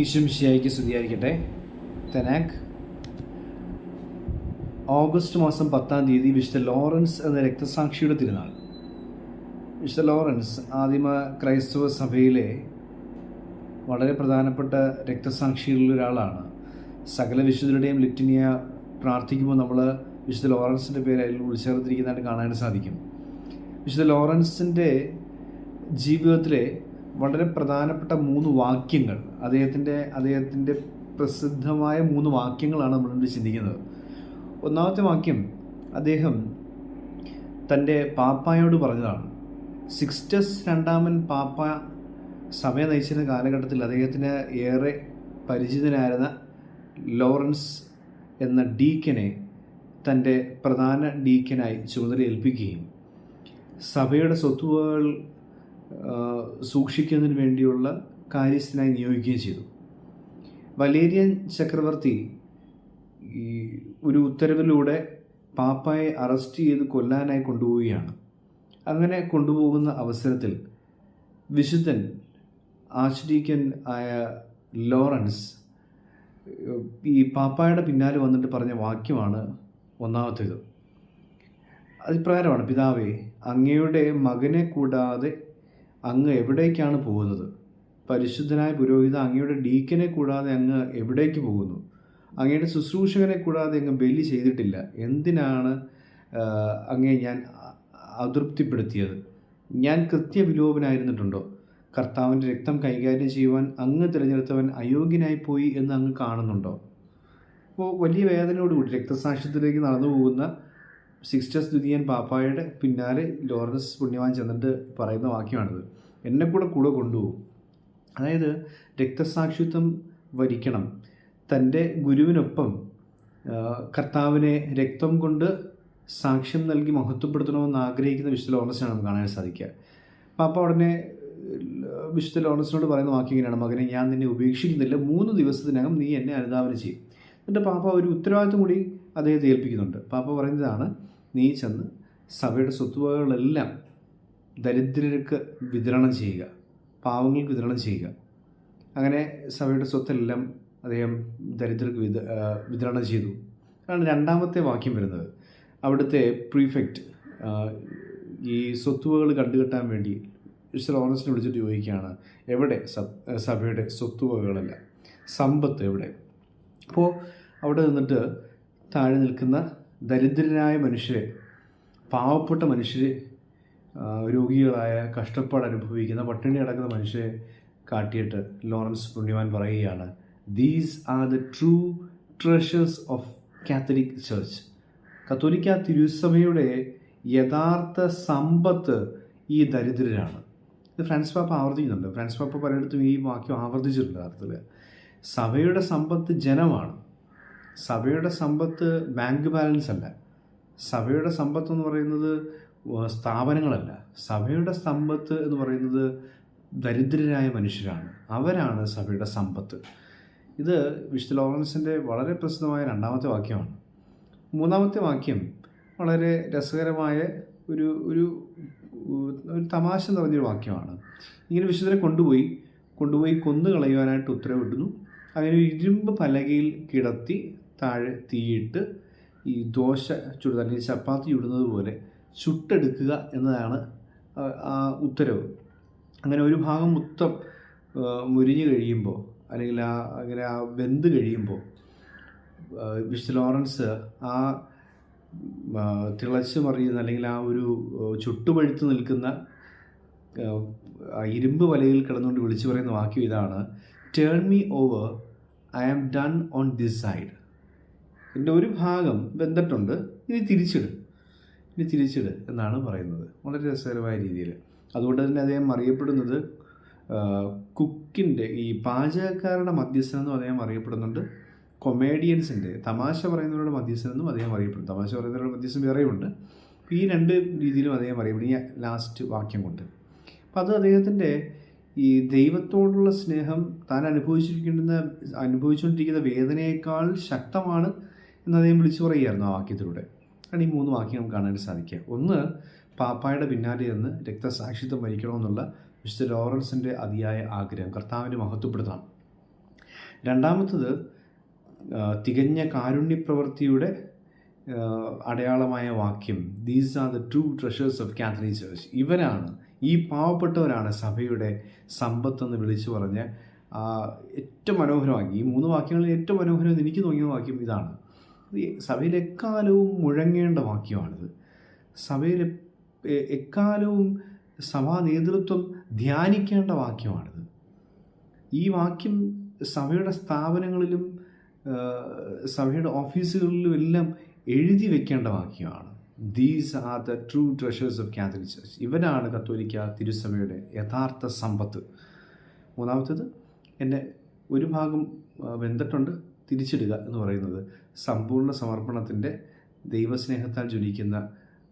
ഈശ്വംശിയായിക്ക് സ്തുതിയായിരിക്കട്ടെ. തെനാക് ഓഗസ്റ്റ് മാസം പത്താം തീയതി വിശുദ്ധ ലോറൻസ് എന്ന രക്തസാക്ഷിയുടെ തിരുനാൾ. വിശുദ്ധ ലോറൻസ് ആദിമ ക്രൈസ്തവ സഭയിലെ വളരെ പ്രധാനപ്പെട്ട രക്തസാക്ഷികളിൽ ഒരാളാണ്. സകല വിശുദ്ധരുടെയും ലിറ്റിനിയ പ്രാർത്ഥിക്കുമ്പോൾ നമ്മൾ വിശുദ്ധ ലോറൻസിന്റെ പേര് അതിൽ ഉൾച്ചേർത്തിരിക്കുന്നതായിട്ട് കാണാൻ സാധിക്കും. വിശുദ്ധ ലോറൻസിന്റെ ജീവിതത്തിലെ വളരെ പ്രധാനപ്പെട്ട മൂന്ന് വാക്യങ്ങൾ. അദ്ദേഹത്തിന്റെ അദ്ദേഹത്തിന്റെ പ്രസിദ്ധമായ മൂന്ന് വാക്യങ്ങളാണ് നമ്മളിവിടെ ചിന്തിക്കുന്നത്. ഒന്നാമത്തെ വാക്യം അദ്ദേഹം തന്റെ പാപ്പായോട് പറഞ്ഞതാണ്. സിക്സ്റ്റസ് രണ്ടാമൻ പാപ്പ സഭയെ നയിച്ചിരുന്ന കാലഘട്ടത്തിൽ അദ്ദേഹത്തിന് ഏറെ പരിചിതനായിരുന്ന ലോറൻസ് എന്ന ഡീക്കനെ തന്റെ പ്രധാന ഡീക്കനായി ചുമതല ഏൽപ്പിക്കുകയും സഭയുടെ സ്വത്തുവകൾ സൂക്ഷിക്കുന്നതിന് വേണ്ടിയുള്ള കാര്യസ്ഥനായി നിയോഗിക്കുകയും ചെയ്തു. വലേരിയൻ ചക്രവർത്തി ഈ ഒരു ഉത്തരവിലൂടെ പാപ്പായെ അറസ്റ്റ് ചെയ്ത് കൊല്ലാനായി കൊണ്ടുപോവുകയാണ്. അങ്ങനെ കൊണ്ടുപോകുന്ന അവസരത്തിൽ വിശുദ്ധൻ ആശ്രീക്കൻ ആയ ലോറൻസ് ഈ പാപ്പായുടെ പിന്നാലെ വന്നിട്ട് പറഞ്ഞ വാക്യമാണ് ഒന്നാമത്തേത്. അതിപ്രകാരമാണ് പിതാവേ അങ്ങയുടെ മകനെ കൂടാതെ അങ്ങ് എവിടേക്കാണ് പോകുന്നത്? പരിശുദ്ധനായ പുരോഹിത അങ്ങയുടെ ഡീക്കനെ കൂടാതെ അങ്ങ് എവിടേക്ക് പോകുന്നു? അങ്ങയുടെ ശുശ്രൂഷകനെ കൂടാതെ അങ്ങ് ബലി ചെയ്തിട്ടില്ല. എന്തിനാണ് അങ്ങയെ ഞാൻ അതൃപ്തിപ്പെടുത്തിയത്? ഞാൻ കൃത്യവിലോപനായിരുന്നിട്ടുണ്ടോ? കർത്താവിന്റെ രക്തം കൈകാര്യം ചെയ്യുവാൻ അങ്ങ് തിരഞ്ഞെടുത്തവൻ അയോഗ്യനായി പോയി എന്ന് അങ്ങ് കാണുന്നുണ്ടോ? അപ്പോൾ വലിയ വേദനയോടുകൂടി രക്തസാക്ഷ്യത്തിലേക്ക് നടന്നു പോകുന്ന സിക്സ്റ്റസ് ദുതിയൻ പാപ്പായുടെ പിന്നാലെ ലോറൻസ് പുണ്യവാൻ ചെന്നിട്ട് പറയുന്ന വാക്യമാണിത്. എന്നെ കൂടെ കൂടെ കൊണ്ടുപോകും. അതായത് രക്തസാക്ഷിത്വം വരിക്കണം. തന്റെ ഗുരുവിനൊപ്പം കർത്താവിനെ രക്തം കൊണ്ട് സാക്ഷ്യം നൽകി മഹത്വപ്പെടുത്തണമെന്ന് ആഗ്രഹിക്കുന്ന വിശുദ്ധ ലോറൻസിനാണ് നമുക്ക് കാണാൻ സാധിക്കുക. പാപ്പ ഉടനെ വിശുദ്ധ ലോറൻസിനോട് പറയുന്ന വാക്യം ഇങ്ങനെയാണ്. മകനെ ഞാൻ നിന്നെ ഉപേക്ഷിക്കുന്നില്ല. മൂന്ന് ദിവസത്തിനകം നീ എന്നെ അനുധാവന ചെയ്യും. എന്നിട്ട് പാപ്പ ഒരു ഉത്തരവാദിത്വം കൂടി അദ്ദേഹത്തെ ഏൽപ്പിക്കുന്നുണ്ട്. പാപ്പ പറയുന്നതാണ് നീ ചെന്ന് സഭയുടെ സ്വത്തുവകകളെല്ലാം ദരിദ്രർക്ക് വിതരണം ചെയ്യുക. പാവങ്ങൾക്ക് വിതരണം ചെയ്യുക. അങ്ങനെ സഭയുടെ സ്വത്തെല്ലാം അദ്ദേഹം ദരിദ്രർക്ക് വിത വിതരണം ചെയ്തു. അതാണ് രണ്ടാമത്തെ വാക്യം വരുന്നത്. അവിടുത്തെ പ്രീഫെക്റ്റ് ഈ സ്വത്തുവകൾ കണ്ടുകെട്ടാൻ വേണ്ടി മിസ്റ്റർ ഓണസ്റ്റിനെ വിളിച്ചിട്ട് ചോദിക്കുകയാണ് എവിടെ സഭയുടെ സ്വത്തുവകകളല്ല? സമ്പത്ത് എവിടെ? അപ്പോൾ അവിടെ നിന്നിട്ട് താഴെ നിൽക്കുന്ന ദരിദ്രരായ മനുഷ്യരെ പാവപ്പെട്ട മനുഷ്യരെ രോഗികളായ കഷ്ടപ്പാട് അനുഭവിക്കുന്ന പട്ടിണി അടക്കുന്ന മനുഷ്യരെ കാട്ടിയിട്ട് ലോറൻസ് പുണ്യവാൻ പറയുകയാണ് these are the true treasures of catholic church കത്തോലിക്ക തിരുസഭയുടെ യഥാർത്ഥ സമ്പത്ത് ഈ ദരിദ്രരാണ് ഇത് ഫ്രാൻസ് പാപ്പ ആവർത്തിക്കുന്നുണ്ട്. ഫ്രാൻസ് പാപ്പ പലയിടത്തും ഈ വാക്യം ആവർത്തിച്ചിട്ടുണ്ട് അർത്ഥത്തിൽ സഭയുടെ സമ്പത്ത് ജനമാണ്. സഭയുടെ സമ്പത്ത് ബാങ്ക് ബാലൻസ് അല്ല. സഭയുടെ സമ്പത്ത് എന്ന് പറയുന്നത് സ്ഥാപനങ്ങളല്ല. സഭയുടെ സമ്പത്ത് എന്ന് പറയുന്നത് ദരിദ്രരായ മനുഷ്യരാണ്. അവരാണ് സഭയുടെ സമ്പത്ത്. ഇത് വിശുദ്ധ ലോറൻസിന്റെ വളരെ പ്രസിദ്ധമായ രണ്ടാമത്തെ വാക്യമാണ്. മൂന്നാമത്തെ വാക്യം വളരെ രസകരമായ ഒരു ഒരു ഒരു തമാശ നിറഞ്ഞൊരു വാക്യമാണ്. ഇങ്ങനെ വിശുദ്ധരെ കൊണ്ടുപോയി കൊണ്ടുപോയി കൊന്നു കളയുവാനായിട്ട് ഉത്തരവിടുന്നു. അങ്ങനെ ഇരുമ്പ് പലകയിൽ കിടത്തി താഴെ തീയിട്ട് ഈ ദോശ ചുടുക അല്ലെങ്കിൽ ചപ്പാത്തി ചുടുന്നത് പോലെ ചുട്ടെടുക്കുക എന്നതാണ് ആ ഉത്തരവ്. അങ്ങനെ ഒരു ഭാഗം മൊത്തം മുരിഞ്ഞു കഴിയുമ്പോൾ അല്ലെങ്കിൽ ആ അങ്ങനെ ആ വെന്ത് കഴിയുമ്പോൾ വിശുദ്ധ ലോറൻസ് ആ തിളച്ച് മറിയുന്ന അല്ലെങ്കിൽ ആ ഒരു ചുട്ടുപഴുത്ത് നിൽക്കുന്ന ഇരുമ്പ് വലയിൽ കിടന്നുകൊണ്ട് വിളിച്ചു പറയുന്ന വാക്യം ഇതാണ് turn me over I am done on this side എന്റെ ഒരു ഭാഗം വെന്തിട്ടുണ്ട് ഇനി തിരിച്ചിട്. ഇനി തിരിച്ചിട് എന്നാണ് പറയുന്നത്. വളരെ രസകരമായ രീതിയിൽ. അതുകൊണ്ട് തന്നെ അദ്ദേഹം അറിയപ്പെടുന്നത് കുക്കിന്റെ ഈ പാചകക്കാരുടെ മധ്യസ്ഥൻ എന്നും അദ്ദേഹം അറിയപ്പെടുന്നുണ്ട്. കൊമേഡിയൻസിന്റെ തമാശ പറയുന്നവരുടെ മധ്യസ്ഥൻ എന്നും അദ്ദേഹം അറിയപ്പെടുന്നു. തമാശ പറയുന്നവരുടെ മധ്യസ്ഥൻ വേറെയുണ്ട്. ഈ രണ്ട് രീതിയിലും അദ്ദേഹം അറിയപ്പെടും ഈ ലാസ്റ്റ് വാക്യം കൊണ്ട്. അപ്പോൾ അത് അദ്ദേഹത്തിന്റെ ഈ ദൈവത്തോടുള്ള സ്നേഹം താൻ അനുഭവിച്ചിരിക്കുന്ന അനുഭവിച്ചുകൊണ്ടിരിക്കുന്ന വേദനയേക്കാൾ ശക്തമാണ്. എന്ന് അദ്ദേഹം വിളിച്ചു പറയുകയായിരുന്നു ആ വാക്യത്തിലൂടെ. കാരണം ഈ മൂന്ന് വാക്യം നമുക്ക് കാണാൻ സാധിക്കുക. ഒന്ന് പാപ്പായുടെ പിന്നാലെ നിന്ന് രക്തസാക്ഷിത്വം വഹിക്കണമെന്നുള്ള വിശുദ്ധ ലോറൻസിന്റെ അതിയായ ആഗ്രഹം കർത്താവിനെ മഹത്വപ്പെടുത്തണം. രണ്ടാമത്തത് തികഞ്ഞ കാരുണ്യപ്രവൃത്തിയുടെ അടയാളമായ വാക്യം these are the true treasures of catholic church ഇവരാണ് ഈ പാവപ്പെട്ടവരാണ് സഭയുടെ സമ്പത്തെന്ന് വിളിച്ചു പറഞ്ഞ് ഏറ്റവും മനോഹരമാക്കി. ഈ മൂന്ന് വാക്യങ്ങളിൽ ഏറ്റവും മനോഹരം എനിക്ക് തോന്നിയ വാക്യം ഇതാണ്. സഭയിൽ എക്കാലവും മുഴങ്ങേണ്ട വാക്യമാണിത് സഭയിൽ എക്കാലവും സഭാ നേതൃത്വം ധ്യാനിക്കേണ്ട വാക്യമാണിത്. ഈ വാക്യം സഭയുടെ സ്ഥാപനങ്ങളിലും സഭയുടെ ഓഫീസുകളിലും എല്ലാം എഴുതി വെക്കേണ്ട വാക്യമാണ്. These are the true treasures of catholic church ഇവരാണ് കത്തോലിക്ക തിരുസഭയുടെ യഥാർത്ഥ സമ്പത്ത്. മൂന്നാമത്തേത് എന്റെ ഒരു ഭാഗം വെന്തിട്ടുണ്ട്. തിരിച്ചിടുക എന്ന് പറയുന്നത് സമ്പൂർണ സമർപ്പണത്തിന്റെ ദൈവസ്നേഹത്താൽ ജ്വലിക്കുന്ന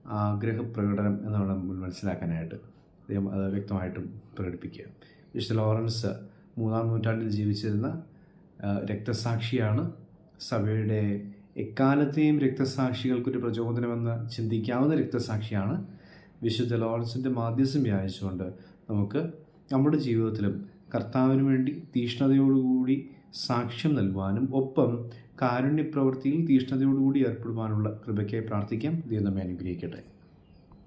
ആഗ്രഹപ്രകടനം എന്ന് വേണം നമ്മൾ മനസ്സിലാക്കാനായിട്ട്. അദ്ദേഹം അത് വ്യക്തമായിട്ടും പ്രകടിപ്പിക്കുക. വിശുദ്ധ ലോറൻസ് മൂന്നാം നൂറ്റാണ്ടിൽ ജീവിച്ചിരുന്ന രക്തസാക്ഷിയാണ്. സഭയുടെ എക്കാലത്തെയും രക്തസാക്ഷികൾക്കൊരു പ്രചോദനമെന്ന് ചിന്തിക്കാവുന്ന രക്തസാക്ഷിയാണ് വിശുദ്ധ ലോറൻസിന്റെ മാധ്യസ്ഥം വ്യാപിച്ചുകൊണ്ട് നമുക്ക് നമ്മുടെ ജീവിതത്തിലും കർത്താവിന് വേണ്ടി തീഷ്ണതയോടുകൂടി സാക്ഷ്യം നൽകുവാനും ഒപ്പം കാരുണ്യപ്രവൃത്തിയിൽ തീഷ്ണതയോടുകൂടി ഏർപ്പെടുവാനുള്ള കൃപയ്ക്കായി പ്രാർത്ഥിക്കാം. ദൈവം നമ്മെ അനുഗ്രഹിക്കട്ടെ.